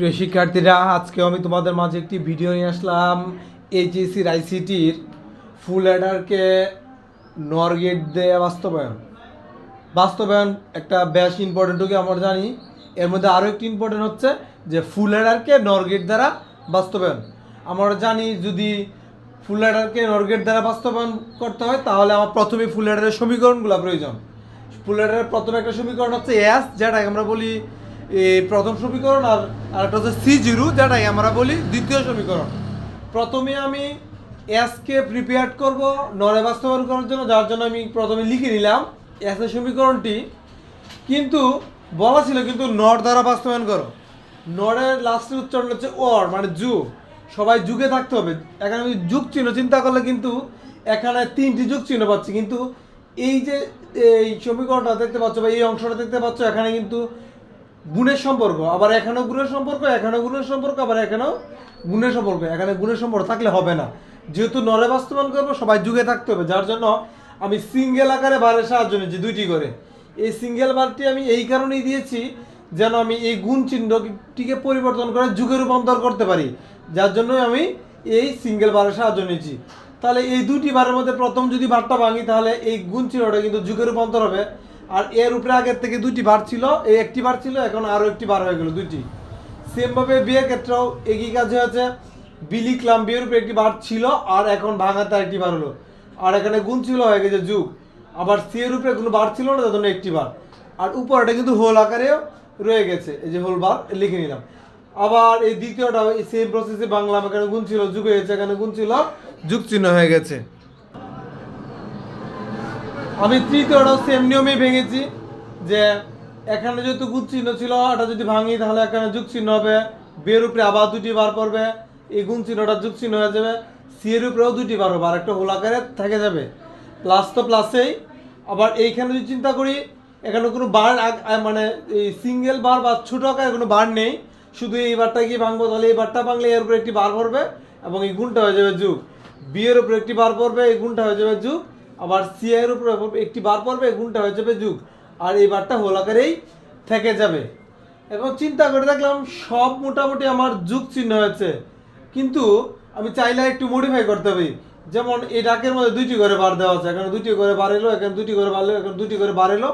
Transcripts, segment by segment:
প্রিয় শিক্ষার্থীরা আজকে আমি তোমাদের মাঝে একটি ভিডিও নিয়ে আসলাম এইচএসির আইসিটির ফুল অ্যাডারকে নরগেট দেয়া বাস্তবায়ন। বাস্তবায়ন একটা বেশ ইম্পর্টেন্ট কি আমরা জানি। এর মধ্যে আরও একটি ইম্পর্টেন্ট হচ্ছে যে ফুল অ্যাডারকে নরগেট দ্বারা বাস্তবায়ন। আমরা জানি যদি ফুল অ্যাডারকে নরগেট দ্বারা বাস্তবায়ন করতে হয়, তাহলে আমার প্রথমে ফুল অ্যাডারের সমীকরণগুলো প্রয়োজন। ফুল অ্যাডারের প্রথম একটা সমীকরণ হচ্ছে এস যেটাকে আমরা বলি প্রথম সমীকরণ আর আরেকটা হচ্ছে সি জিরো যেটাই আমরা বলি দ্বিতীয় সমীকরণ। প্রথমে আমি এসকে প্রিপেয়ার করব নরে বাস্তবায়ন করার জন্য, যার জন্য আমি প্রথমে লিখে নিলাম এস এর সমীকরণটি। কিন্তু বলা ছিল কিন্তু নর দ্বারা বাস্তবায়ন করো। নরের লাস্টের উচ্চারণ হচ্ছে অর মানে যু। সবাই যুগে থাকতে হবে। এখানে আমি যুগ চিহ্ন চিন্তা করলে কিন্তু এখানে তিনটি যুগ চিহ্ন পাচ্ছি। কিন্তু এই যে এই সমীকরণটা দেখতে পাচ্ছ বা এই অংশটা দেখতে পাচ্ছ, এখানে কিন্তু গুণের সম্পর্ক, আবার এখানেও গুণের সম্পর্ক, এখানেও গুণের সম্পর্ক, আবার এখানেও গুণের সম্পর্ক, এখানে গুণের সম্পর্ক থাকলে হবে না। যেহেতু নরে বাস্তবায়ন করব, সবাই যুগে থাকতে হবে, যার জন্য আমি সিঙ্গেল আকারে বারের সাহায্য নিয়েছি দুইটি করে। এই সিঙ্গেল বারটি আমি এই কারণেই দিয়েছি যেন আমি এই গুণ চিহ্নটিকে পরিবর্তন করে যুগে রূপান্তর করতে পারি। যার জন্য আমি এই সিঙ্গেল বারের সাহায্য নিয়েছি। তাহলে এই দুটি বারের মধ্যে প্রথম যদি বারটা ভাঙি, তাহলে এই গুণ চিহ্নটা কিন্তু যুগে রূপান্তর হবে। আর এর উপরে আগের থেকে দুটি বার ছিল, এই একটি বার ছিল, এখন আরও একটি বার হয়ে গেল, দুইটি। সেমভাবে বিয়ের ক্ষেত্রেও একই কাজ হয়েছে। বি লিখলাম বিয়ের উপরে একটি বার ছিল, আর এখন ভাঙাতে একটি বার হলো। আর এখানে গুণ ছিল হয়ে গেছে যুগ। আবার সি এর উপরে কোনো বার ছিল না, তার জন্য একটি বার। আর উপরটা কিন্তু হোল আকারেও রয়ে গেছে, এই যে হোল বার লিখে নিলাম। আবার এই দ্বিতীয়টা সেম প্রসেসে বাংলা এখানে গুণ ছিল, যুগ হয়েছে, এখানে গুণ ছিল, যুগ চিহ্ন হয়ে গেছে। আমি তৃতীয়টাও সেম নিয়মেই ভেঙেছি যে এখানে যেহেতু গুণ চিহ্ন ছিল এটা যদি ভাঙি তাহলে এখানে যুগ চিহ্ন হবে। বের উপরে আবার দুটি বার পড়বে, এই গুণ চিহ্নটা যুগ চিহ্ন হয়ে যাবে। সি এর উপরেও দুটি বার হবে আর একটা হোল আকারে থেকে যাবে। প্লাস তো প্লাসেই আবার এইখানে যদি চিন্তা করি, এখানে কোনো বার মানে এই সিঙ্গেল বার বা ছোট আকারে কোনো বার নেই। শুধু এই বারটা গিয়ে ভাঙবো তাহলে এই বারটা ভাঙলে এর উপরে একটি বার পড়বে এবং এই গুণটা হয়ে যাবে যুগ। বি এর উপরে একটি বার পড়বে, এই গুণটা হয়ে যাবে যুগ। আবার সি এর উপরে একটি বার পড়বে, গুণটা হয়ে যাবে যুগ। আর এই বারটা হোল আকারেই থেকে যাবে। এখন চিন্তা করে দেখলাম, সব মোটামুটি আমার যুগ চিহ্ন হয়েছে। কিন্তু আমি চাইলে একটু মডিফাই করতে হবে যেমন এই ডাকের মধ্যে দুইটি করে বার দেওয়া আছে। এখানে দুইটি করে বার এলো, এখানে দুইটি করে বার এলো, এখানে দুইটি করে বার এলো।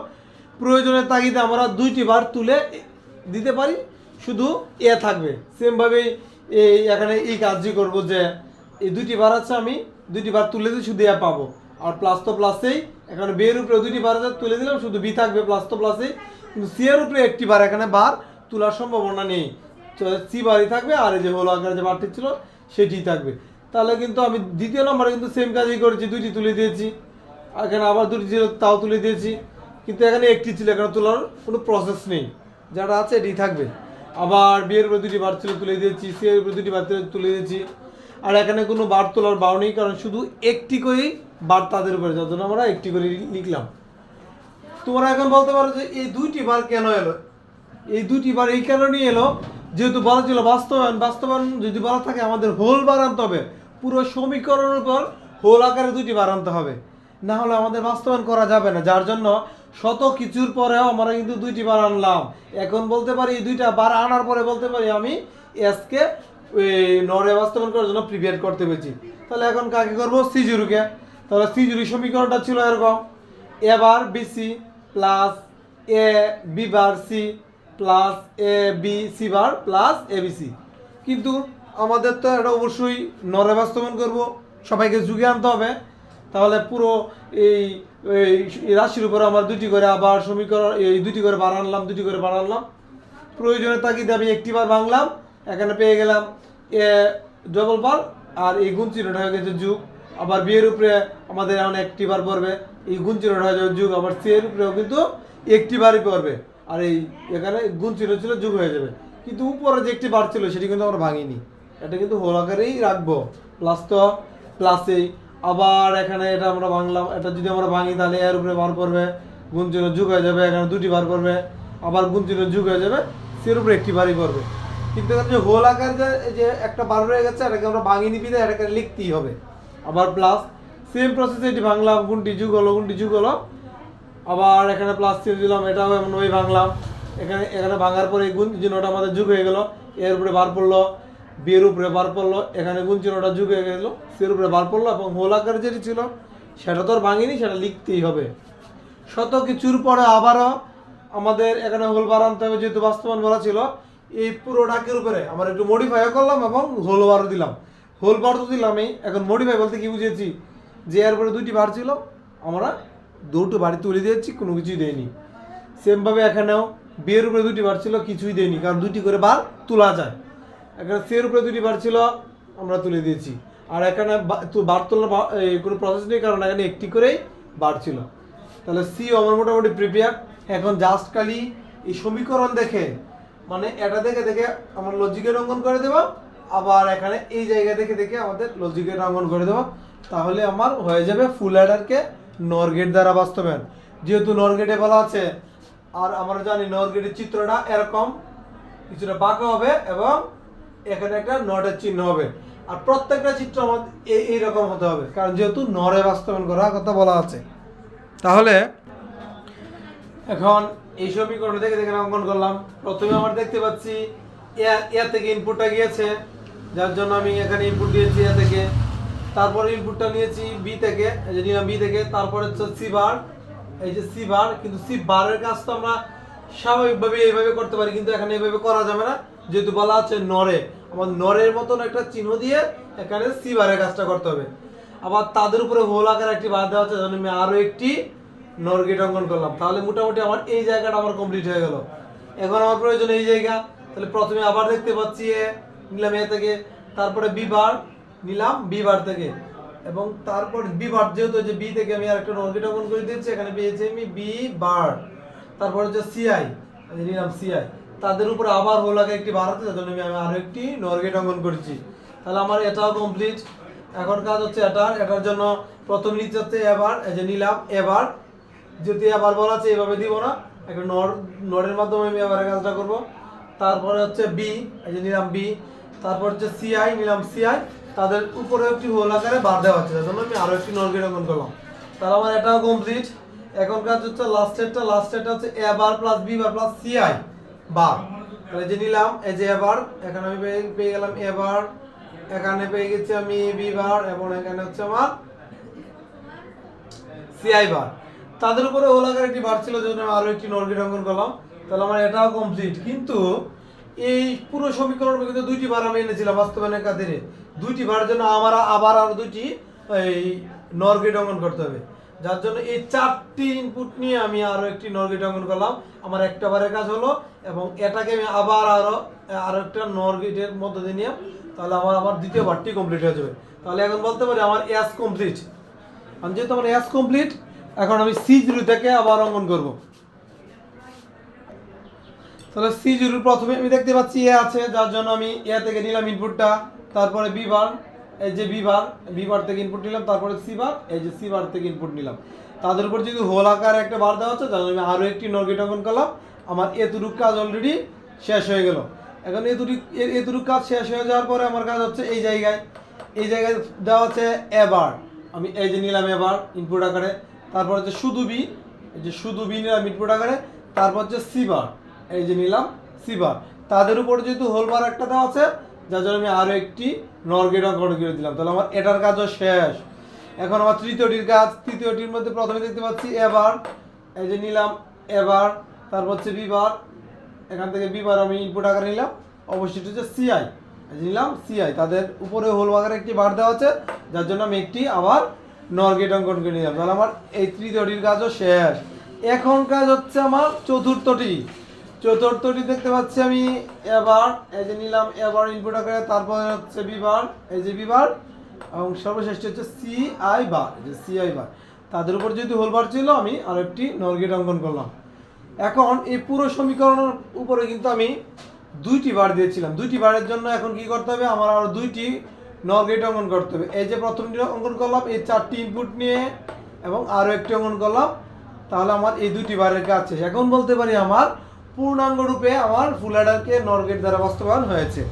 প্রয়োজনের তাগিদে আমরা দুইটি বার তুলে দিতে পারি। শুধু এ থাকবে। সেমভাবেই এই এখানে এই কাজই করব যে, এই দুইটি বার আছে আমি, দুইটি বার তুলে দিয়ে শুধু এ পাবো। আর প্লাস তো প্লাসেই এখানে বের উপরে দুটি বার তুলে দিলাম, শুধু বি থাকবে প্লাস তো প্লাসেই কিন্তু সি এর উপরে একটি বার, এখানে বার তোলার সম্ভাবনা নেই। তো সি বারই থাকবে, আর এই যে হোল আকারে যে বারটি ছিল সেটি থাকবে। তাহলে কিন্তু আমি দ্বিতীয় নম্বরে কিন্তু সেম কাজই করেছি, দুইটি তুলে দিয়েছি। এখানে আবার দুটি ছিল, তাও তুলে দিয়েছি। কিন্তু এখানে একটি ছিল, এখানে তোলার কোনো প্রসেস নেই। যারা আছে, এটি থাকবে। আবার বিয়ের উপরে দুটি বার ছিল, তুলে দিয়েছি। সি এর উপরে দুটি বার তুলে- দিয়েছি। আর এখানে কোনো বার তোলার বাউ নেই, কারণ শুধু একটি করেই বার তাদের উপরে যার জন্য আমরা একটি করে লিখলাম। তোমরা এখন বলতে পারো যে এই দুইটি বার কেন এলো? এই দুটি বার এই কারণেই এলো, যেহেতু বলা ছিল বাস্তবায়ন বাস্তবায়ন যদি বলা থাকে, আমাদের হোল বার আনতে হবে। পুরো সমীকরণের উপর হোল আকারে দুটি বার আনতে হবে। না হলে আমাদের বাস্তবায়ন করা যাবে না। যার জন্য শত কিছুর পরেও আমরা কিন্তু দুইটি বার আনলাম। এখন বলতে পারি, এই দুইটা বার আনার পরে বলতে পারি আমি এসকে নরে বাস্তবায়ন করার জন্য প্রিপেয়ার করতে পেরেছি। তাহলে এখন কাকে করব? সিজুরুকে। তাহলে সিজুরি সমীকরণটা ছিল এরকম। A bar BC plus A B bar C plus A B C bar plus A B C কিন্তু আমাদের তো এটা অবশ্যই নরে বাস্তবায়ন করব। সবাইকে যুগে আনতে হবে। তাহলে পুরো এই রাশির উপরে আমার দুটি করে আবার সমীকরণ, এই দুটি করে বার আনলাম দুটি করে বার আনলাম। প্রয়োজনের তাগিদে আমি একটি বার ভাঙলাম। এখানে পেয়ে গেলাম এ ডবল বার আর এই গুণ চিহ্নটা হয়ে গেছে যুগ। আবার বিয়ের উপরে আমাদের এখন একটি বার পড়বে। এই চিহ্নটা হয়ে যাবে যুগ, আবার সি এর উপরেও কিন্তু একটি বারই পড়বে। আর এই এখানে চিহ্ন ছিল যুগ হয়ে যাবে। কিন্তু উপরে যে একটি বার ছিল, সেটি কিন্তু আমরা ভাঙিনি। এটা কিন্তু হোল আকারেই রাখব। প্লাস তো প্লাসেই আবার এখানে এটা আমরা ভাঙলাম। এটা যদি আমরা ভাঙি, তাহলে এর উপরে বার পড়বে। চিহ্ন যুগ হয়ে যাবে, এখানে দুটি বার পড়বে। আবার চিহ্ন যুগ হয়ে যাবে, সের উপরে একটি বারই পড়বে। কিন্তু এখানে যে হোল আকার যে একটা বার রয়ে গেছে, এটাকে আমরা ভাঙিনি বিদে এটাকে লিখতেই হবে। আবার প্লাস সেম প্রসেসে এটি ভাঙলাম গুণটি যুগ হলো গুণটি যুগ হলো। আবার এখানে প্লাস চিহ্ন দিলাম, এটাও এমনভাবেই ভাঙলাম এখানে এখানে ভাঙার পরে গুণ চিহ্নটা আমাদের যুগ হয়ে গেল, এর উপরে বার পড়ল বিয়ের উপরে বার পড়ল, এখানে গুণ চিহ্নটা যুগ হয়ে গেল সের উপরে বার পড়ল এবং হোল আকার যেটি ছিল, সেটা তো আর ভাঙিনি, সেটা লিখতেই হবে। শত কিছুর পরে আবারও আমাদের এখানে হোল বার আনতে হবে, যেহেতু বাস্তবায়ন বলা ছিল, এই পুরো ডাকের উপরে, আমরা একটু মডিফাইও করলাম এবং হোল বারও দিলাম। হোল বার তো দিলামই এখন মডিফাই বলতে কি বুঝেছি? যে এর উপরে দুটি বার ছিল, আমরা দুটো বাড়ি তুলে দিয়েছি, কোনো কিছুই দেয়নি। সেমভাবে এখানেও বিয়ের উপরে দুটি বার ছিল, কিছুই দেয়নি, কারণ দুটি করে বার তোলা যায়। এখানে সের উপরে দুটি বার ছিল, আমরা তুলে দিয়েছি। আর এখানে বার তোলার কোনো প্রসেস নেই, কারণ এখানে একটি করেই বার ছিল। তাহলে সি আমার মোটামুটি প্রিপেয়ার এখন জাস্ট খালি এই সমীকরণ দেখে মানে এটা দেখে দেখে আমার লজিকের অঙ্কন করে দেবো। আবার এখানে এই জায়গা দেখে দেখে আমাদের লজিকের অঙ্কন করে দেবো। তাহলে আমার হয়ে যাবে ফুল অ্যাডারকে নর গেট দ্বারা বাস্তবায়ন। যেহেতু নর গেটে বলা আছে, আর আমরা জানি নর গেটের চিত্রটা এরকম, কিছুটা বাঁকা হবে এবং এখানে একটা নটের চিহ্ন হবে। আর প্রত্যেকটা চিত্র আমাদের এই- এইরকম হতে হবে, কারণ যেহেতু নরে বাস্তবায়ন করার কথা বলা আছে। তাহলে এখন এই সমীকরণ থেকে দেখে অঙ্কন করলাম। প্রথমে আমার দেখতে পাচ্ছি এ থেকে ইনপুটটা গিয়েছে, যার জন্য আমি এখানে ইনপুট দিয়েছি এ থেকে। তারপরে ইনপুটটা নিয়েছি বি থেকে, এই যে নিলাম বি থেকে, তারপরে হচ্ছে সি বার এই যে সি বার কিন্তু সি বারের কাজ তো আমরা স্বাভাবিকভাবে এইভাবে করতে পারি, কিন্তু এখানে এইভাবে করা যাবে না। যেহেতু বলা আছে নরে আমার নরের মতন একটা চিহ্ন দিয়ে এখানে সি বারের কাজটা করতে হবে। আবার তাদের উপরে হোল আকার একটি বার দেওয়া হচ্ছে আমি আরও একটি নরগেট অঙ্কন করলাম। তাহলে মোটামুটি আমার এই জায়গাটা আমার কমপ্লিট হয়ে গেল। এখন আমার প্রয়োজন এই জায়গা। তাহলে প্রথমে আবার দেখতে পাচ্ছি এ, নিলাম এ থেকে। তারপরে বি বার, নিলাম বি বার থেকে। এবং তারপর বি বার যেহেতু যে বি থেকে আমি আরেকটা নরগেট অঙ্কন করে দিয়েছি, এখানে পেয়েছি আমি বি বার। তারপর হচ্ছে সিআই নিলাম সিআই তাদের উপরে আবার হোল আগে একটি বার আছে জন্য আমি আরও একটি নরগেট অঙ্কন করেছি। তাহলে আমার এটাও কমপ্লিট এখন কাজ হচ্ছে এটার। এটার জন্য প্রথম নিচে হচ্ছে এবার এই যে নিলাম এবার যদি আবার বলা আছে এভাবে দিব না। একটা নর নরের মাধ্যমে আমি আবার কাজটা করব। তারপরে হচ্ছে বি এই যে নিলাম বি তারপর হচ্ছে সিআই নিলাম সিআই তাদের উপরে একটি হোল আকারে বার দেওয়া হচ্ছে তার জন্য আমি আরও একটি নরগেট অঙ্কন করলাম। তাহলে আমার এটাও কমপ্লিট এখন কাজ হচ্ছে লাস্টেরটা লাস্টেরটা হচ্ছে A bar plus B bar plus C bar তাহলে যে নিলাম, এই যে এবার এখানে আমি পেয়ে- গেলাম এবার এখানে পেয়ে গেছি আমি বি বার এবং এখানে হচ্ছে আমার সিআই বার তাদের উপরে ওলাকার একটি বার ছিল জন্য আরও একটি নরগেট অঙ্কন করলাম। তাহলে আমার এটাও কমপ্লিট কিন্তু এই পুরো সমীকরণ কিন্তু দুইটি বার আমি এনেছিলাম বাস্তবায়নের খাতিরে। দুইটি বার জন্য আমার আবার আরও দুইটি এই নরগেট অঙ্কন করতে হবে। যার জন্য এই চারটি ইনপুট নিয়ে আমি আরও একটি নরগেট অঙ্কন করলাম। আমার একটা বারের কাজ হলো এবং এটাকে আমি আবার আরও আরও একটা নরগেটের মধ্যে দিয়ে নিয়ে, তাহলে আমার আমার দ্বিতীয় বারটি কমপ্লিট হয়ে যাবে। তাহলে এখন বলতে পারি আমার এস কমপ্লিট আমি যেহেতু আমার এস কমপ্লিট এখন আমি সি জিরো থেকে আবার অঙ্কন করব। তাহলে সি জিরো প্রথমে আমি দেখতে পাচ্ছি এ আছে, যার জন্য আমি এ থেকে নিলাম ইনপুটটা তারপরে বি বার এই যে বি বার বি বার থেকে ইনপুট নিলাম, তারপরে সি বার এই যে সি বার থেকে ইনপুট নিলাম। তাদের উপর যদি হোল আকার একটা বার দেওয়া হচ্ছে তাহলে আমি আরও একটি নরগেট অঙ্কন করলাম। আমার এতটুকু কাজ অলরেডি শেষ হয়ে গেল। এখন এতটুকু এতটুকু কাজ শেষ হয়ে যাওয়ার পরে আমার কাজ হচ্ছে এই জায়গায়। এই জায়গায় দেওয়া হচ্ছে এবার আমি এই যে নিলাম এবার ইনপুট আকারে। তারপর হচ্ছে শুধু বি যে শুধু বি নিলাম ইনপুট আকারে। তারপর হচ্ছে সিবার এই যে নিলাম, সিবার। তাদের উপর যেহেতু হোলবার একটা দেওয়া আছে, যার জন্য আমি আরও একটি নরগেট অঙ্কন করে দিলাম। তাহলে আমার এটার কাজও শেষ। এখন আমার তৃতীয়টির কাজ, তৃতীয়টির মধ্যে প্রথমে দেখতে পাচ্ছি এবার এই যে নিলাম এবার তারপর হচ্ছে বিবার এখান থেকে বিবার আমি ইনপুট আকারে নিলাম। অবশ্যই হচ্ছে সিআই নিলাম সিআই তাদের উপরে হোল আকারে একটি বার দেওয়া আছে, যার জন্য আমি একটি আবার নরগেট অঙ্কন করে নিলাম। তাহলে আমার এই তৃতীয়টির কাজও শেষ। এখন কাজ হচ্ছে আমার চতুর্থটি। চতুর্থটি দেখতে পাচ্ছি আমি, এবার, এই যে নিলাম, এবার ইনপুট আকারে, তারপরে হচ্ছে বিবার এই যে বিবার এবং সর্বশেষ হচ্ছে সি আই বার যে সি আই বার তাদের উপর যেহেতু হোলবার ছিল, আমি আর একটি নরগেট অঙ্কন করলাম। এখন এই পুরো সমীকরণের উপরে কিন্তু আমি দুইটি বার দিয়েছিলাম। দুইটি বারের জন্য এখন কি করতে হবে? আমার আরও দুইটি নরগেট অঙ্কন করতে হবে। এই যে প্রথমটি অঙ্কন করলাম, এই চারটি ইনপুট নিয়ে, এবং আরও একটি অঙ্কন করলাম, তাহলে আমার এই দুইটি বারের শেষ। এখন বলতে পারি আমার পূর্ণাঙ্গ রূপে আমার ফুলাডাকে নরগেট দ্বারা বাস্তবায়ন হয়েছে।